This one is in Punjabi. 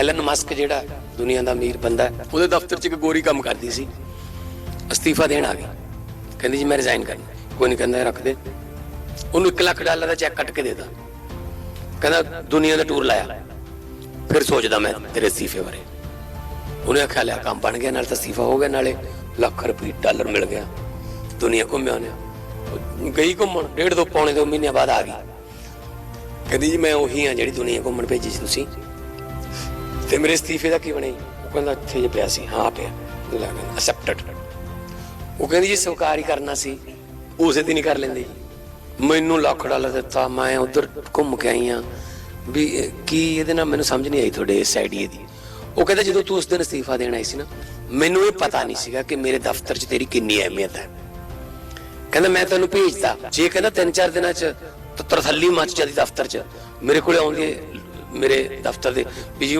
ਐਲਨ ਮਸਕ ਜਿਹੜਾ ਦੁਨੀਆ ਦਾ ਅਮੀਰ ਬੰਦਾ ਹੈ, ਉਹਦੇ ਦਫ਼ਤਰ 'ਚ ਇੱਕ ਗੋਰੀ ਕੰਮ ਕਰਦੀ ਸੀ। ਅਸਤੀਫਾ ਦੇਣ ਆ ਗਈ। ਕਹਿੰਦੀ ਜੀ ਮੈਂ ਰਿਜ਼ਾਈਨ ਕਰਨਾ ਕੋਈ ਨਹੀਂ ਕਹਿੰਦਾ ਰੱਖ ਦੇ। ਉਹਨੂੰ 1 ਲੱਖ ਡਾਲਰ ਦਾ ਚੈੱਕ ਕੱਟ ਕੇ ਦੇਦਾ ਕਹਿੰਦਾ ਦੁਨੀਆ ਦਾ ਟੂਰ ਲਾਇਆ। ਫਿਰ ਸੋਚਦਾ ਮੈਂ ਤੇਰੇ ਅਸਤੀਫੇ ਬਾਰੇ। ਉਹਨੇ ਆਖਿਆ ਲਿਆ ਕੰਮ ਬਣ ਗਿਆ ਨਾਲ ਤਾਂ ਅਸਤੀਫਾ ਹੋ ਗਿਆ ਨਾਲੇ ਲੱਖ ਰੁਪਏ ਡਾਲਰ ਮਿਲ ਗਿਆ। ਦੁਨੀਆ ਘੁੰਮਿਆ ਉਹਨੇ। ਗਈ ਘੁੰਮਣ ਡੇਢ ਦੋ ਪੌਣੇ ਦੋ ਮਹੀਨੇ ਬਾਅਦ ਆ ਗਈ। ਕਹਿੰਦੀ ਜੀ ਮੈਂ ਉਹੀ ਆ ਜਿਹੜੀ ਦੁਨੀਆ ਘੁੰਮਣ ਭੇਜੀ ਸੀ ਤੁਸੀਂ। ਤੇ ਮੇਰੇ ਅਸਤੀਫੇ ਦਾ ਕੀ ਬਣਿਆ ਉਹ ਕਹਿੰਦਾ ਇੱਥੇ ਜੇ ਪਿਆ ਸੀ, ਹਾਂ ਪਿਆ। ਲੈ ਗਿਆ ਅਸੈਪਟਡ ਉਹ ਕਹਿੰਦੀ ਜੀ ਸਵੀਕਾਰ ਹੀ ਕਰਨਾ ਸੀ, ਉਸੇ ਦਿਨ ਹੀ ਕਰ ਲੈਂਦੇ ਮੈਨੂੰ ਲੱਖ ਡਾਲਰ ਦਿੱਤਾ, ਮੈਂ ਉਧਰ ਘੁੰਮ ਕੇ ਆਈ ਆ ਵੀ ਕੀ ਇਹਦੇ ਨਾਲ ਮੈਨੂੰ ਸਮਝ ਨਹੀਂ ਆਈ ਤੁਹਾਡੇ ਇਸ ਆਈਡੀਏ ਦੀ। ਉਹ ਕਹਿੰਦਾ ਜਦੋਂ ਤੂੰ ਉਸ ਦਿਨ ਅਸਤੀਫਾ ਦੇਣ ਆਈ ਸੀ ਨਾ, ਮੈਨੂੰ ਇਹ ਪਤਾ ਨਹੀਂ ਸੀਗਾ ਕਿ ਮੇਰੇ ਦਫ਼ਤਰ 'ਚ ਤੇਰੀ ਕਿੰਨੀ ਅਹਿਮੀਅਤ ਹੈ। ਕਹਿੰਦਾ ਮੈਂ ਤੈਨੂੰ ਭੇਜਦਾ, ਜੇ ਕਹਿੰਦਾ ਤਿੰਨ ਚਾਰ ਦਿਨਾਂ 'ਚ ਤ- ਤਰਥੱਲੀ ਮੱਚ ਜਾਂਦੀ ਦਫ਼ਤਰ 'ਚ, ਮੇਰੇ ਕੋਲੇ ਆਉਂਦੀ ਮੇਰੇ ਦਫ਼ਤਰ ਦੇ ਵੀ ਜੀ